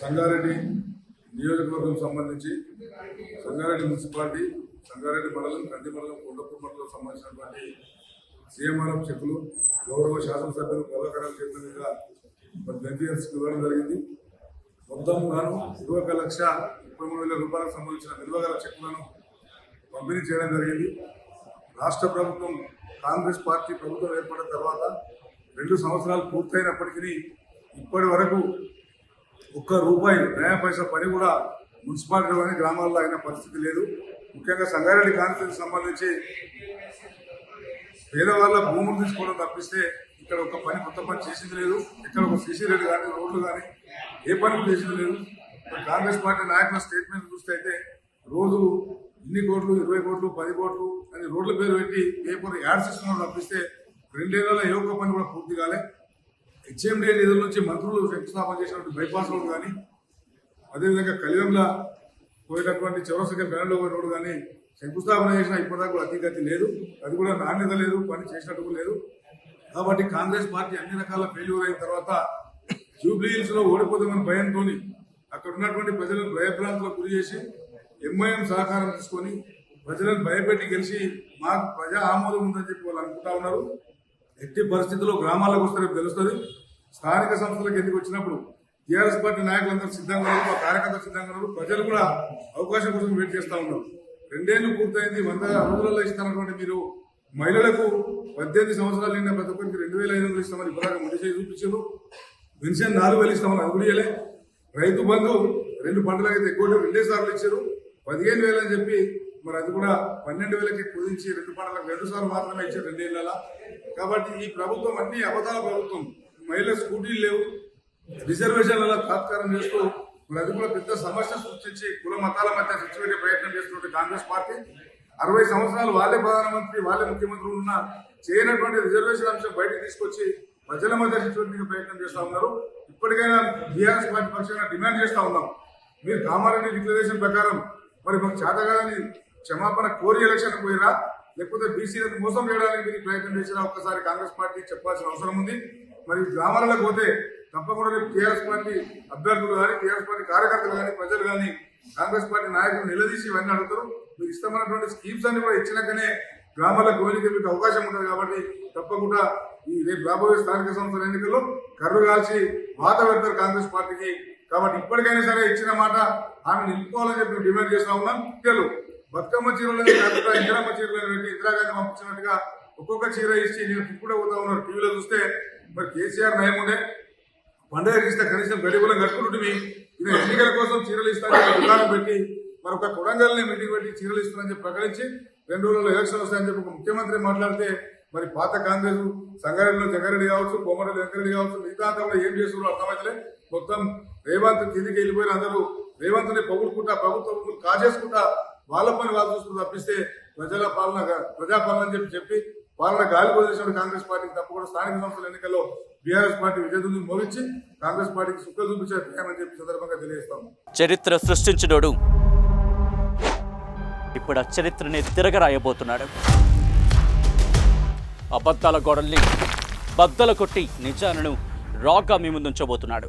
సంగారెడ్డి నియోజకవర్గం సంబంధించి సంగారెడ్డి మున్సిపాలిటీ సంగారెడ్డి మండలం కంది మండలం కొండపూర్ మండలం సంబంధించినటువంటి సీఎంఆర్ఎఫ్ చెక్కులు గౌరవ శాసనసభ్యులు గౌరవకరం చెప్పిన విధంగా మరి బెనిఫిషియర్స్ ఇవ్వడం జరిగింది. మొత్తం గాను ఇరవై ఒక లక్ష ముప్పై మూడు వేల రూపాయలకు సంబంధించిన విలువ గల చెక్కులను పంపిణీ చేయడం జరిగింది. రాష్ట్ర ప్రభుత్వం కాంగ్రెస్ పార్టీ ప్రభుత్వం ఏర్పడిన తర్వాత రెండు సంవత్సరాలు పూర్తయినప్పటికీ ఇప్పటి వరకు ఒక్క రూపాయి నయా పైసా పని కూడా మున్సిపాలిటీలోని గ్రామాల్లో అయిన పరిస్థితి లేదు. ముఖ్యంగా సంగారెడ్డి కాన్ఫరెన్స్ సంబంధించి పేదవాళ్ళ భూములు తీసుకోవడం తప్పిస్తే ఇక్కడ ఒక పని కొత్త పని చేసింది లేదు. ఇక్కడ ఒక సీసీ రెడ్డి కానీ రోడ్లు కానీ ఏ పని కూడా చేసింది లేదు. కాంగ్రెస్ పార్టీ నాయకుల స్టేట్మెంట్ చూస్తే అయితే రోజు ఇన్ని కోట్లు ఇరవై కోట్లు పది కోట్లు అని రోడ్ల పేరు పెట్టి పేపర్ యాడ్స్ ఇస్తున్నాడు తప్పిస్తే రెండేళ్ళలో ఏ ఒక్క పని కూడా పూర్తి కాలే. హెచ్ఎండీ నిధుల నుంచి మంత్రులు శంకుస్థాపన చేసినటువంటి బైపాస్ రోడ్ కానీ అదేవిధంగా కలియంలో పోయేటటువంటి చౌరసంఖ్య బెనలో పోయిన రోడ్డు కానీ శంకుస్థాపన చేసిన ఇప్పటిదాకా కూడా అతిగతి లేదు. అది కూడా నాణ్యత లేదు పని చేసినట్టు లేదు. కాబట్టి కాంగ్రెస్ పార్టీ అన్ని రకాల ఫెయిల్యూర్ అయిన తర్వాత జూబ్లీ హిల్స్లో ఓడిపోతామని భయంతో అక్కడ ఉన్నటువంటి ప్రజలను భయభ్రాంతులకు గురి చేసి ఎంఐఎం సహకారం తీసుకొని ప్రజలను భయపెట్టి గెలిచి మాకు ప్రజా ఆమోదం ఉందని చెప్పి వాళ్ళు అనుకుంటా ఉన్నారు. ఎట్టి పరిస్థితుల్లో గ్రామాలకు వస్తే రేపు తెలుస్తుంది. స్థానిక సంస్థలకు ఎందుకు వచ్చినప్పుడు టీఆర్ఎస్ పార్టీ నాయకులందరూ సిద్ధంగా ఉన్నారు మా కార్యకర్తలు సిద్ధంగా ఉన్నారు ప్రజలు కూడా అవకాశం కోసం వెయిట్ చేస్తూ ఉన్నారు. రెండేళ్ళు పూర్తయింది వంద రోజులలో ఇస్తానటువంటి మీరు మహిళలకు పద్దెనిమిది సంవత్సరాలు నిన్న ప్రతి ఒక్కరికి రెండు వేల ఐదు వందలు ఇస్తామని ఇప్పటిదాకా ముందు చేసి చూపించారు. పెన్షన్ నాలుగు వేలు ఇస్తామని అది కూడా రైతు బంధు రెండు పంటలకైతే ఎక్కువ రెండే సార్లు ఇచ్చారు. పదిహేను వేలు అని చెప్పి మరి అది కూడా పన్నెండు వేలకి కుదించి రెండు పంటలకు రెండు సార్లు మాత్రమే ఇచ్చారు రెండేళ్ళ కాబట్టి ఈ ప్రభుత్వం అన్ని అబద్ధాల ప్రభుత్వం మహిళల స్కూటీలు లేవు. రిజర్వేషన్లలో తాత్కారం చేస్తూ మరి అది కూడా పెద్ద సమస్య సృష్టించి కుల మతాల మధ్య సృష్టించే ప్రయత్నం చేస్తున్నటువంటి కాంగ్రెస్ పార్టీ. అరవై సంవత్సరాలు వాళ్ళే ప్రధానమంత్రి వాళ్ళే ముఖ్యమంత్రి ఉన్న చేయనటువంటి రిజర్వేషన్ అంశం బయటకు తీసుకొచ్చి ప్రజల మధ్య సృష్టించే ప్రయత్నం చేస్తూ ఉన్నారు. ఇప్పటికైనా బీఆర్ఎస్ పార్టీ పక్షంగా డిమాండ్ చేస్తూ ఉన్నాం. మీరు కామారెడ్డి డిక్లరేషన్ ప్రకారం మరి మాకు చేతగాని క్షమాపణ కోరి ఎలక్షన్ పోయిరా? లేకపోతే బీసీలకు మోసం చేయడానికి మీరు ప్రయత్నం చేసినా ఒక్కసారి కాంగ్రెస్ పార్టీ చెప్పాల్సిన అవసరం ఉంది. మరి గ్రామాలకు పోతే తప్పకుండా రేపు టీఆర్ఎస్ పార్టీ అభ్యర్థులు కానీ టీఆర్ఎస్ పార్టీ కార్యకర్తలు కానీ ప్రజలు కానీ కాంగ్రెస్ పార్టీ నాయకులు నిలదీసి ఇవన్నీ అడుగుతారు. మీరు ఇష్టమైనటువంటి స్కీమ్స్ అన్ని కూడా ఇచ్చినాకనే గ్రామాల గోలికి మీకు అవకాశం ఉంటుంది కాబట్టి తప్పకుండా ఈ రేపు రాబోయే స్థానిక సంస్థల ఎన్నికల్లో కర్రు కాల్చి వాత పెడతారు కాంగ్రెస్ పార్టీకి. కాబట్టి ఇప్పటికైనా సరే ఇచ్చిన మాట ఆమె నిలుపుకోవాలని చెప్పి డిమాండ్ చేస్తా ఉన్నాం. పిల్లలు బతుకమ్మ చీరలు కాకుండా ఇందిరమ్మ చీరలను పెట్టి ఇందిరాగాంధీ పంపించినట్టుగా ఒక్కొక్క చీర ఇచ్చి నేను తిప్పుడే పోతా ఉన్నారు. టీవీలో చూస్తే మరి కేసీఆర్ నయం ఉండే. పండుగకి ఇస్తే కనీసం గడిగులం కట్టుకుంటుంది ఇది ఎన్నికల కోసం చీరలు ఇస్తానని దుకాణం పెట్టి మరి ఒక కొడంగల్ని మీటింగ్ పెట్టి చీరలు ఇస్తానని చెప్పి ప్రకటించి రెండు రోజుల్లో ఎలక్షన్ వస్తాయని చెప్పి ఒక ముఖ్యమంత్రి మాట్లాడితే మరి పాత కాంగ్రెస్ సంగారెడ్డిలో జగారెడ్డి కావచ్చు కోమరెడ్డి వెంకరెడ్డి కావచ్చు మిగతా అంతా కూడా ఏం చేస్తున్నారో అర్థమైతలే. మొత్తం రేవంత్ కిందికి వెళ్ళిపోయిన అందరూ రేవంత్ని పొగుడుకుంటా ప్రభుత్వం కాజేసుకుంటా వాళ్ళ పని వాళ్ళు చూసుకుంటూ తప్పిస్తే ప్రజల పాలన ప్రజాపాలన అని చెప్పి చెప్పి పాలన గాలి వదిలేసిన కాంగ్రెస్ పార్టీకి తప్పకుండా స్థానిక సంస్థల ఎన్నికల్లో బీఆర్ఎస్ పార్టీ విజయదుని మోగించి కాంగ్రెస్ పార్టీకి సుఖ చూపించే అని చెప్పి సందర్భంగా తెలియజేస్తాము. చరిత్ర సృష్టించినోడు. ఇప్పుడు ఆ చరిత్రని తిరగరాయబోతున్నాడు. అబద్ధాల గోడల్ని బద్దలు కొట్టి నిజాలను రాగా మీ ముందుంచబోతున్నాడు